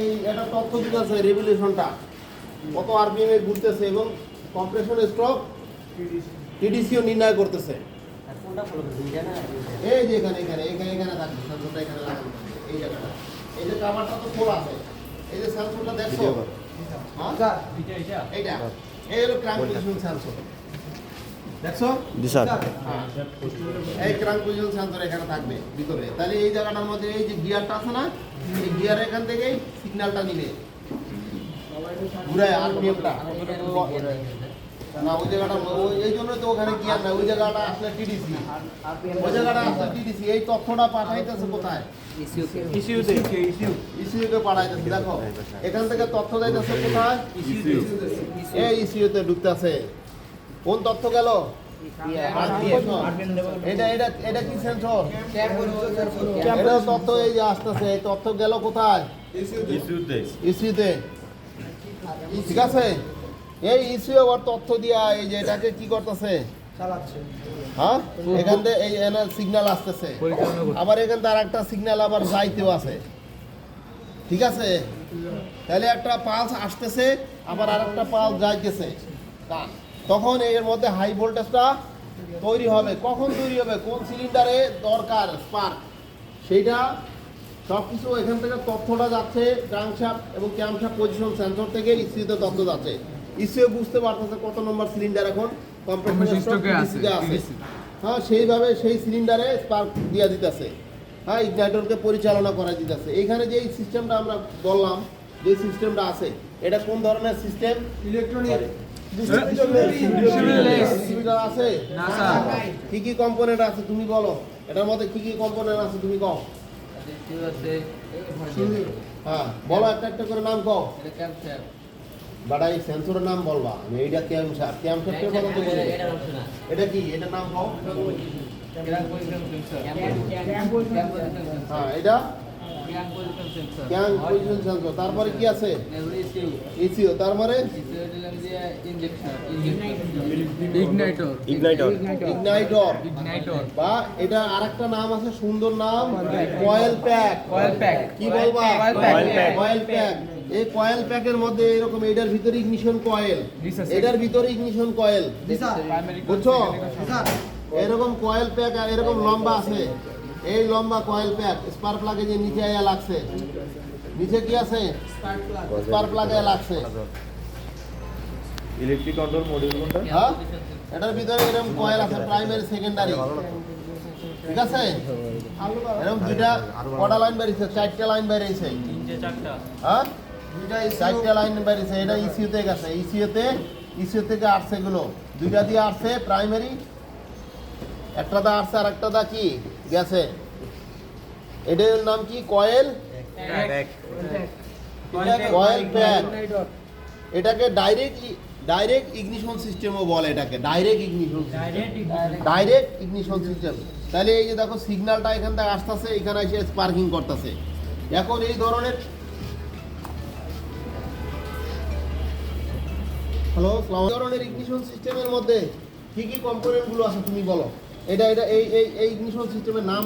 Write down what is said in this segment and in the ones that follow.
এই এটা তথ্য দিতেছে রেগুলেশনটা কত আরপিএম এ ঘুরতেছে এবং কম্প্রেশন স্ট্রোক টিডিসিও নির্ণয় করতেছে। এই যে এখানে এখানে এখানে এখানে থাকবে সেন্সরটা এখানে লাগানো এই জায়গাটা। এই যে কাভারটা তো খোলা আছে। এই যে সেন্সরটা দেখছ? হ্যাঁ? এইটা। এই হলো পজিশন সেন্সর দেখছ? জি স্যার। হ্যাঁ। এই ক্রাঙ্ক পজিশন সেন্সর এখানে থাকবে ভিতরে। তাহলে এই জায়গাটার মধ্যে এই যে গিয়ারটা আছে না এই গিয়ার এখান থেকেই সিগন্যালটা নিবে। ঘুরায় আরপিএমটা না ওই জায়গাটা এই জন্য তো ওখানে গিয়ার না ওই জায়গাটা আসলে টিডিসি ওই জায়গাটা আসলে টিডিসি এই তথ্যটা পাঠাইতেছে কোথায়? ইসিউতে ইসিউতে পাঠাইতেছে দেখো। এখান থেকে তথ্য যাইতেছে কোথায়? এই ইসিউতে ঢুকতেছে। কোন তথ্য গেল? এটা এটা এটা কি সেন্সর এটা তথ্য এই যে আসতেছে এই তথ্য গেল কোথায়? ইসিউতে ঠিক আছে? এই ইস্যু আবার তথ্য দিয়া এই যে এটাকে কি করতেছে? হ্যাঁ? এখান থেকে এই সিগন্যাল আসতেছে। আবার এখান থেকে আরেকটা সিগন্যাল আবার যাইতেও আছে। ঠিক আছে? তাহলে একটা পালস আসতেছে আবার আরেকটা পালস যাইতেছে। তখন এর মধ্যে হাই ভোল্টেজটা তৈরি হবে। কখন তৈরি হবে? কোন সিলিন্ডারে দরকার? স্পার্ক সেইটা সব কিছু এখান থেকে তথ্যটা যাচ্ছে ক্রাংশাফট এবং ক্যামশাফট পজিশন সেন্সর থেকে ইস্যুতে তথ্য যাচ্ছে। ইস্যু বুঝতে পারতেছে কত নম্বর সিলিন্ডার এখন। আছে হ্যাঁ সেইভাবে সেই সিলিন্ডারে স্পার্ক দিয়া দিতেছে। হ্যাঁ ইগনাইটরকে পরিচালনা করা দিতেছে। এখানে যে সিস্টেমটা আমরা বললাম যে সিস্টেমটা আছে এটা কোন ধরনের সিস্টেম ইলেকট্রনিক আছে কি কি কম্পোনেন্ট আছে তুমি বলো এটার মধ্যে কি কি কম্পোনেন্ট আছে তুমি কও হ্যাঁ বলো একটা একটা করে নাম কও বাটা এই সেন্সরের নাম বলবা আমি এইটা ক্যামশাপ ক্যামশাপের কথা তো বলি এটা কি এটার নাম কও হ্যাঁ এটা ক্যাং পজিশন সেন্সর তারপরে কি আছে এসিও তারপরে ইগনাইটর ইগনাইটর ইগনাইটর ইগনাইটর বা এটা আরেকটা নাম আছে সুন্দর নাম? কয়েল প্যাক কয়েল প্যাক কি বলবা? Coil pack. কয়েল প্যাক এই কয়েল প্যাকের মধ্যে এরকম এটার ভিতরে ইগনিশন কয়েল এটার ভিতরে ইগনিশন কয়েল বুঝছ? এরকম কয়েল প্যাক আর এরকম লম্বা আছে। এই লম্বা কয়েল প্যাক স্পার প্লাগে যে নিচে আয়া লাগছে। নিচে কি আছে? স্পার প্লাগে লাগছে। ইলেকট্রিক কন্ট্রোল মডিউল কোনটা? হ্যাঁ? এটার ভিতরে এরকম কয়েল আছে প্রাইমারি সেকেন্ডারি ঠিক আছে? এরকম দুইটা কটা লাইন বেরিয়েছে? চারটা লাইন বেরিয়েছে। হ্যাঁ? চারটা লাইন বেরিয়েছে। এটা ইসিউতে গেছে। ইসিউতে ইসিউ থেকে আসছে এগুলো? দুইটা দিয়ে আসছে প্রাইমারি একটা দা আসছে আর একটা দা কি? গেছে। এটার নাম কি? কয়েল? Coil pack. এটাকে ডাইরেক্ট ডাইরেক্ট ইগনিশন সিস্টেমও বলে এটাকে। Direct ignition direct ignition system তাহলে এই যে দেখো সিগন্যালটা এখান থেকে আসতেছে এখানে এসে স্পার্কিং করতেছে। এখন এই ধরনের হ্যালো ধরনের ইগনিশন সিস্টেমের মধ্যে কি কি কম্পোনেন্টগুলো আছে তুমি বলো? এটা এটা এই এই এই ইগনিশন সিস্টেমের নাম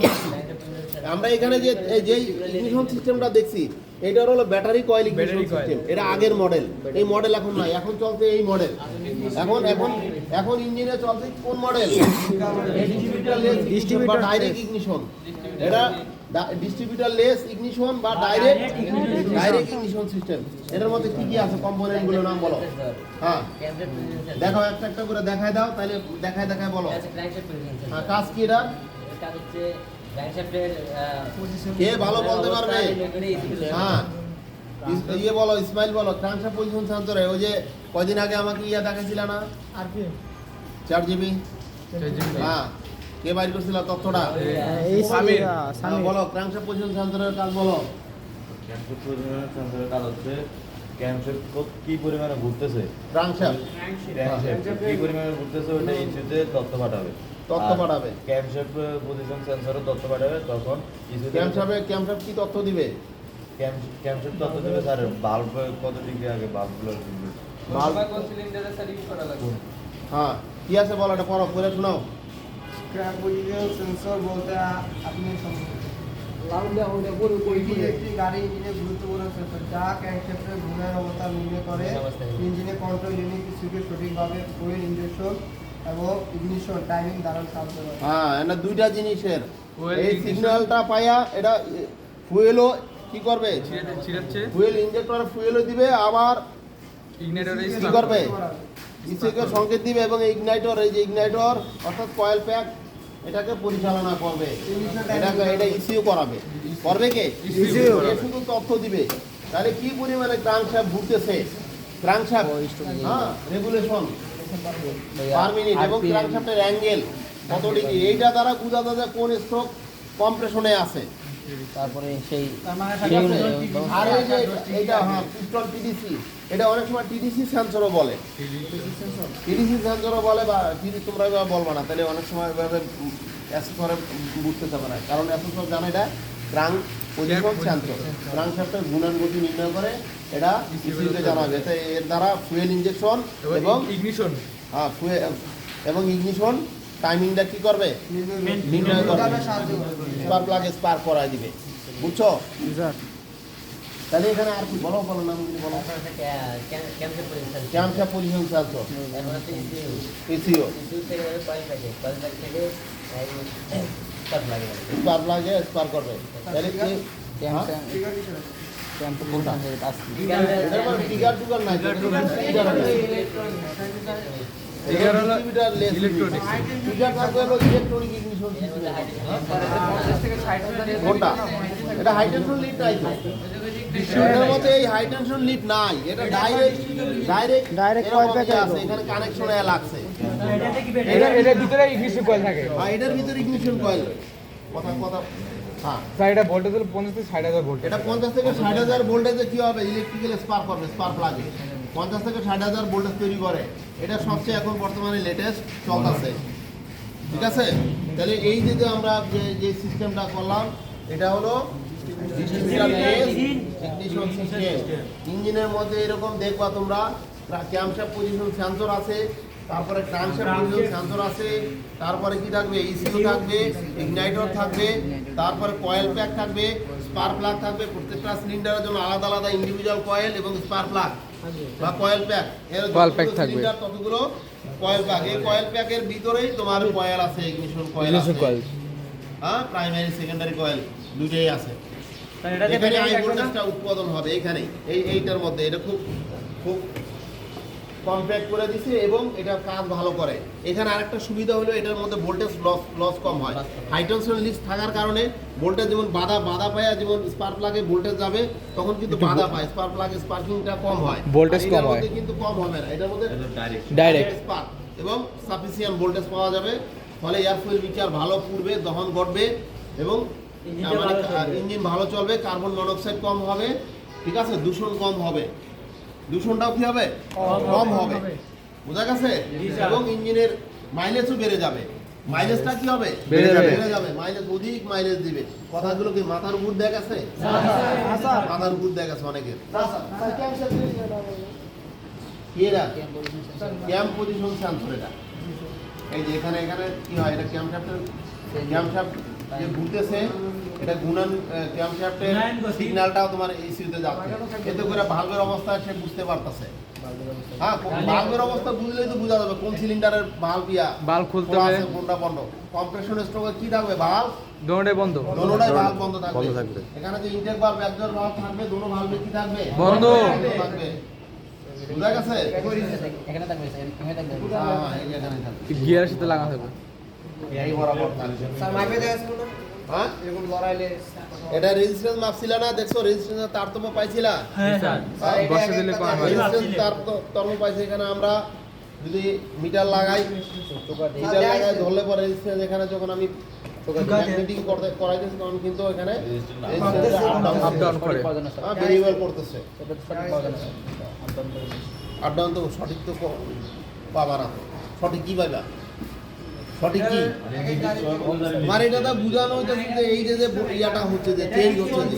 আমরা এখানে যে এই যে ইগনিশন সিস্টেমটা দেখছি এটা হলো ব্যাটারি কয়েল ইগনিশন সিস্টেম এটা আগের মডেল এই মডেল এখন নাই এখন চলছে এই মডেল এখন এখন এখন ইঞ্জিনে চলছে কোন মডেল ডিস্ট্রিবিউটার লেস ডিস্ট্রিবিউটার বা ডাইরেক্ট ইগনিশন এটা ডিস্ট্রিবিউটার লেস ইগনিশন বা ডাইরেক্ট ডাইরেক্ট ইগনিশন সিস্টেম এটার মধ্যে কি কি আছে? কম্পোনেন্টগুলোর নাম বলো। হ্যাঁ। দেখো একটা একটা করে দেখায় দাও তাহলে দেখায় দেখায় বলো। হ্যাঁ কাজ কি এটা কে ভালো বলতে পারবে? হ্যাঁ। ইয়ে বলো ইসমাইল বলো ক্রাংশা পজিশন সেন্সরে ওই যে কয়দিন আগে আমাকে ইয়া দেখাইছিল না? আর কি? চার জিবি হ্যাঁ। কে বাইর করছিল তথ্যটা? হ্যাঁ, বলো ক্রাংশা পজিশন সেন্সরের কাজ বলো। কাজ হচ্ছে ক্যামশেপ কি পরিমাণে ঘুরতেছে? ক্রাংশা। কি পরিমাণে ঘুরতেছে ওটা ইস্যুতে তথ্য পাঠাবে। তথ্য পাঠাবে। ক্যামশেপ পজিশন সেন্সরও তথ্য পাঠাবে তখন ক্যামশাপে ক্যামশাপ কি তথ্য দিবে? ক্যামশেপ তথ্য দেবে স্যার বাল্ব কত ডিগ্রি আগে বাল্বগুলো মাল হ্যাঁ কি আছে বলো এটা পড়ো পড়ে শোনাও। পজিশন সেন্সর বলতে আপনি একটি গাড়ি ইঞ্জিনের গুরুত্বপূর্ণ সেন্সর যা অবস্থা নির্ণয় করে। অবস্থা নির্ণয়। ইঞ্জিনের কন্ট্রোল ইউনিট সিকে সঠিকভাবে ফুয়েল ইঞ্জেকশন এবং ইগনিশন টাইমিং দ্বারা সাহায্য করে। হ্যাঁ এটা দুইটা জিনিসের। এই সিগন্যালটা পাইয়া এটা ফুয়েলও কি করবে? ফুয়েল ইঞ্জেক্টর ফুয়েলও দিবে আবার ইগনাইটরে কি করবে। ইসিকে সংকেত দিবে এবং ইগনাইটর এই যে ইগনাইটর অর্থাৎ কয়েল প্যাক এটাকে পরিচালনা করবে। এটাকে এটা ইসিও করাবে। করবে কে? শুধু তথ্য দিবে। তাহলে কি পরিমাণে ভুগতেছে? ঘুরতেছে সাহেব হ্যাঁ রেগুলেশন পার মিনিট এবং ক্রাঙ্কশ্যাফটের অ্যাঙ্গেল কত ডিগ্রি? এইটা দ্বারা বোঝা যায় কোন স্ট্রোক কম্প্রেশনে আছে। তারপরে সেই আর এই যে এইটা হ্যাঁ পিস্টন টিডিসি এটা অনেক সময় টিডিসি সেন্সরও বলে। টিডিসি সেন্সরও বলে বা টিডি তোমরা এবার বলবা না তাহলে অনেক সময় এভাবে অ্যাসেসরে বুঝতে পারবে না কারণ অ্যাসেসর জানে এটা ক্রাং পজিশন সেন্সর। ক্রাং শাফটের গুণান গতি নির্ণয় করে এটা জানা জানাবে তো এর দ্বারা ফুয়েল ইঞ্জেকশন এবং এবং ইগনিশন হ্যাঁ ফুয়েল এবং ইগনিশন টাইমিংটা কি করবে? নির্ণয় করবে। স্পার্ক প্লাগে স্পার্ক করায় দিবে। বুঝছ? তাহলে এখানে আর কি বলো বলো নাম বলো? পজিশন প্লাগে স্পার্ক করবে। তাহলে কি হ্যাঁ? এটার মানে নাই, এটা হাই টেনশন লিড নাই এটার মধ্যে এই হাই টেনশন লিড নাই। এটা ডাইরেক্ট আছে। এখানে কানেকশন এ লাগছে। এটা এটার ভিতরে ইগনিশন কয়েল থাকে। এটার ভিতরে ইগনিশন কয়েল কথা কথা। হ্যাঁ। এটা ভোল্টেজ হলো পঞ্চাশ থেকে ষাট হাজার ভোল্ট এটা পঞ্চাশ থেকে ষাট হাজার ভোল্টেজে কি হবে? ইলেকট্রিক্যাল স্পার্ক করবে স্পার্ক লাগে পঞ্চাশ থেকে ষাট হাজার ভোল্টেজ তৈরি করে। এটা সবচেয়ে এখন বর্তমানে লেটেস্ট চলতেছে। ঠিক আছে? তাহলে এই যে যে আমরা যে যে সিস্টেমটা করলাম এটা হলো ইঞ্জিনের মধ্যে এরকম দেখবা তোমরা ক্যামশাপ পজিশন সেন্সর আছে তারপরে ক্রামশাপ পজিশন সেন্সর আছে তারপরে কি থাকবে? ইসিউ থাকবে ইগনাইটর থাকবে তারপরে কয়েল প্যাক থাকবে স্পার প্লাগ থাকবে। প্রত্যেকটা সিলিন্ডারের জন্য আলাদা আলাদা ইন্ডিভিজুয়াল কয়েল এবং স্পার প্লাগ বা কয়েল প্যাক এর কয়েল প্যাক থাকবে। ততগুলো কয়েল প্যাক এই কয়েল প্যাকের ভিতরেই তোমার কয়েল আছে ইগনিশন কয়েল আছে। কয়েল হ্যাঁ প্রাইমারি সেকেন্ডারি কয়েল দুটেই আছে। এখানে আই ভোল্টেজটা উৎপাদন হবে এখানে এই এইটার মধ্যে। এটা খুব খুব কম্প্যাক্ট করে দিছে এবং এটা কাজ ভালো করে। এখানে আরেকটা সুবিধা হলো এটার মধ্যে ভোল্টেজ লস লস কম হয়। হাই টেনশন লিস্ট থাকার কারণে ভোল্টেজ যেমন বাধা বাধা পায় যেমন স্পার্ক প্লাগে ভোল্টেজ যাবে তখন কিন্তু বাধা পায়। স্পার্ক প্লাগে স্পার্কিংটা কম হয়। আর কম হয়। কিন্তু কম হবে না। এটার মধ্যে Direct। স্পার্ক এবং সাফিসিয়েন্ট ভোল্টেজ পাওয়া যাবে। ফলে এয়ার ফুয়েল মিক্সার ভালো পুড়বে দহন ঘটবে এবং ইঞ্জিনটা মানে। ইঞ্জিন ভালো চলবে কার্বন মনোক্সাইড কম হবে। ঠিক আছে? দূষণ কম হবে। দূষণটাও কি হবে কম হবে বোঝা গেছে এবং ইঞ্জিনের মাইলেজও বেড়ে যাবে মাইলেজটা কি হবে বেড়ে যাবে। বেড়ে যাবে মাইলেজ অধিক মাইলেজ দিবে কথাগুলো কি মাথার উপর দেখ আছে মাথার উপর দেখ আছে অনেকের কি ক্যাম্প পজিশন সেন্সর এটা এই যে এখানে এখানে কি হয় এটা ক্যাম্প শ্যাফটের ক্যাম্প শ্যাফট যে ঘুরতেছে এটা গুণান ক্যাম্প শ্যাফটের সিগন্যালটাও তোমার ইস্যুতে যাচ্ছে। এতে করে ভালভের অবস্থা সে বুঝতে পারতেছে। হ্যাঁ ভালভের অবস্থা বুঝলেই তো বোঝা যাবে কোন সিলিন্ডারের ভালভ ইয়া বাল্ব খুলতে হবে। কোনটা বন্ধ। কম্প্রেশন স্ট্রোকে কি থাকবে? ভালভ দোনোটাই বন্ধ। দোনোটাই ভালভ বন্ধ থাকবে। এখানে যে ইনটেক ভালভ একজন ভালভ থাকবে দোনো ভালভে কি থাকবে? বন্ধ। থাকবে। বুঝা গেছে? এখানে থাকবে এখানে থাকবে। হ্যাঁ হ্যাঁ, এখানে থাকবে। গিয়ারের সাথে লাগা থাকবে। এই বরাবর থাকবে স্যার মাইপে দেখা যাচ্ছে না হ্যাঁ? এরকম লড়াইলে এটা রেজিস্ট্রেশন মাপছিল না? দেখছ রেজিস্ট্রেশন তারতম্য পাইছিলা? স্যার, বসে দিলে এক- হয়। রেজিস্ট্রেশন তারতম্য। পাইছে এখানে আমরা। যদি মিটার লাগাই মিটার লাগাই ধরলে পরে রেজিস্ট্রেশন এখানে যখন আমি মিটিং করতে করাইতেছি তখন কিন্তু এখানে আপ ডাউন করে। ভেরিয়েবল করতেছে। আপ ডাউন তো সঠিক তো ক- পাবা না। সঠিক কি পাইবা? সঠিক কি? মানে এটা তো বুঝানো হইতেছে যে এই যে যে ইয়াটা হচ্ছে যে চেঞ্জ হচ্ছে যে।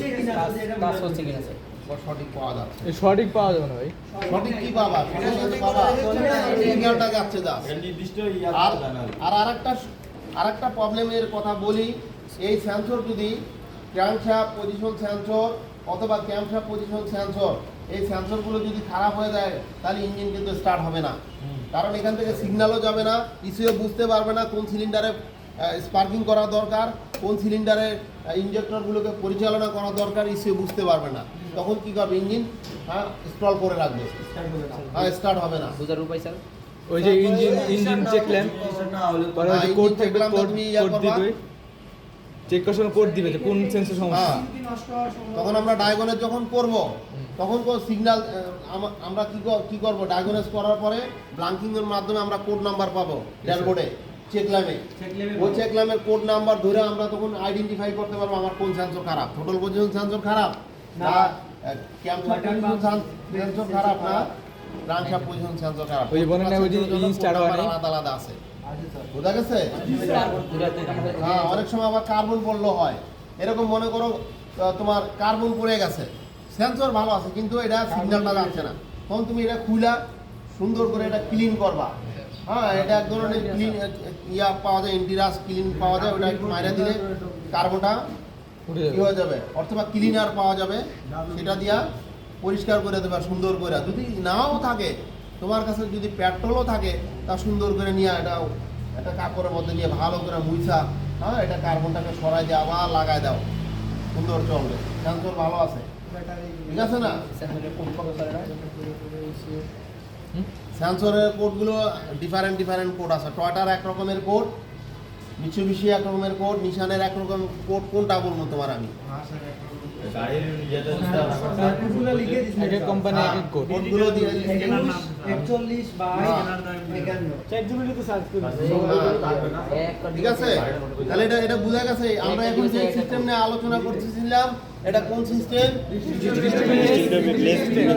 কাজ হচ্ছে কিনা স্যার সঠিক পাওয়া যাচ্ছে। এই সঠিক পাওয়া যাবে না ভাই। সঠিক কি পাবা? পাবা? সিগন্যালটা যাচ্ছে যা নির্দিষ্ট আর আর আরেকটা আরেকটা প্রবলেমের কথা বলি এই সেন্সর যদি ক্র্যাঙ্কশাফট পজিশন সেন্সর অথবা ক্যাম্পশাফট পজিশন সেন্সর এই সেন্সরগুলো যদি খারাপ হয়ে যায় তাহলে ইঞ্জিন কিন্তু স্টার্ট হবে না। কারণ এখান থেকে সিগন্যালও যাবে না ইসিও বুঝতে পারবে না কোন সিলিন্ডারে স্পার্কিং করা দরকার কোন সিলিন্ডারে ইঞ্জেক্টরগুলোকে পরিচালনা করা দরকার ইসিও বুঝতে পারবে না। তখন কি করবে? ইঞ্জিন হ্যাঁ স্টল করে রাখবে। হ্যাঁ স্টার্ট হবে না। বুঝার উপায় স্যার? ওই যে engine engine check lamp code থাকবে কোড তুমি ইয়া করবা। দিবে। চেক করার সময় কোড দিবে যে কোন সেন্সর সমস্যা? হ্যাঁ। তখন আমরা ডায়াগনোজ যখন করব তখন কোন সিগন্যাল আমরা কি কি করব? ডায়াগনোজ করার পরে ব্লাঙ্কিং এর মাধ্যমে আমরা কোড নাম্বার পাবো ড্যাশবোর্ডে চেক ওই কোড নাম্বার ধরে আমরা তখন আইডেন্টিফাই করতে পারব আমার কোন সেন্সর খারাপ। টোটাল পজিশন সেন্সর খারাপ না। ক্যাম্পার সেন্সর খারাপ না পজিশন সেন্সর খারাপ। ওই বলেন না, ওই যে হয় আলাদা আলাদা আছে। বোঝা গেছে? হ্যাঁ অনেক সময় আবার কার্বন পড়লেও হয়। এরকম মনে করো তোমার কার্বন পড়ে গেছে। সেন্সর ভালো আছে কিন্তু এটা সিগন্যালটা যাচ্ছে না। তখন তুমি এটা খুলা সুন্দর করে এটা ক্লিন করবা। হ্যাঁ এটা এক ধরনের ক্লিন ইয়া পাওয়া যায় ইন্টিরাস ক্লিন পাওয়া যায় ওটা একটু মাইরা দিলে কার্বনটা কি হয়ে যাবে? অথবা ক্লিনার পাওয়া যাবে সেটা দিয়া পরিষ্কার করে দেবে সুন্দর করে যদি নাও থাকে তোমার কাছে যদি পেট্রোলও থাকে তা সুন্দর করে নিয়ে এটা একটা কাপড়ের মধ্যে নিয়ে ভালো করে মুইছা হ্যাঁ এটা কার্বনটাকে সরাই দিয়ে আবার লাগাই দাও। সুন্দর চলবে। সেন্সর ভালো আছে? ঠিক আছে না? সেন্সরের কোডগুলো ডিফারেন্ট ডিফারেন্ট কোড আছে। টয়টার এক রকমের কোড মিচুবিশি এক রকমের কোড নিশানের এক রকম কোড কোনটা বলব তোমার আমি? হ্যাঁ ঠিক আছে? তাহলে এটা এটা বোঝা গেছে। আমরা এখন যে সিস্টেম নিয়ে আলোচনা করতেছিলাম। এটা কোন সিস্টেম?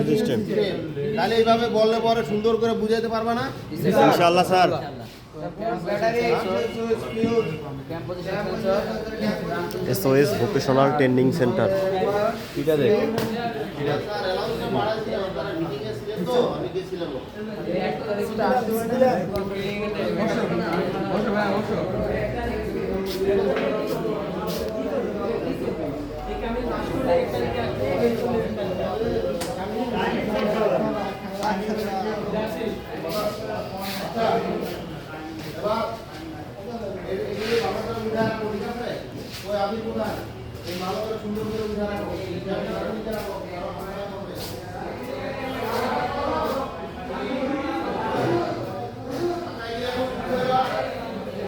সিস্টেম তাহলে এইভাবে বললে পরে সুন্দর করে বুঝাইতে পারবে না? ইনশাআল্লাহ sir. SOS vocational training centre এটা দেখ আমি Thank you.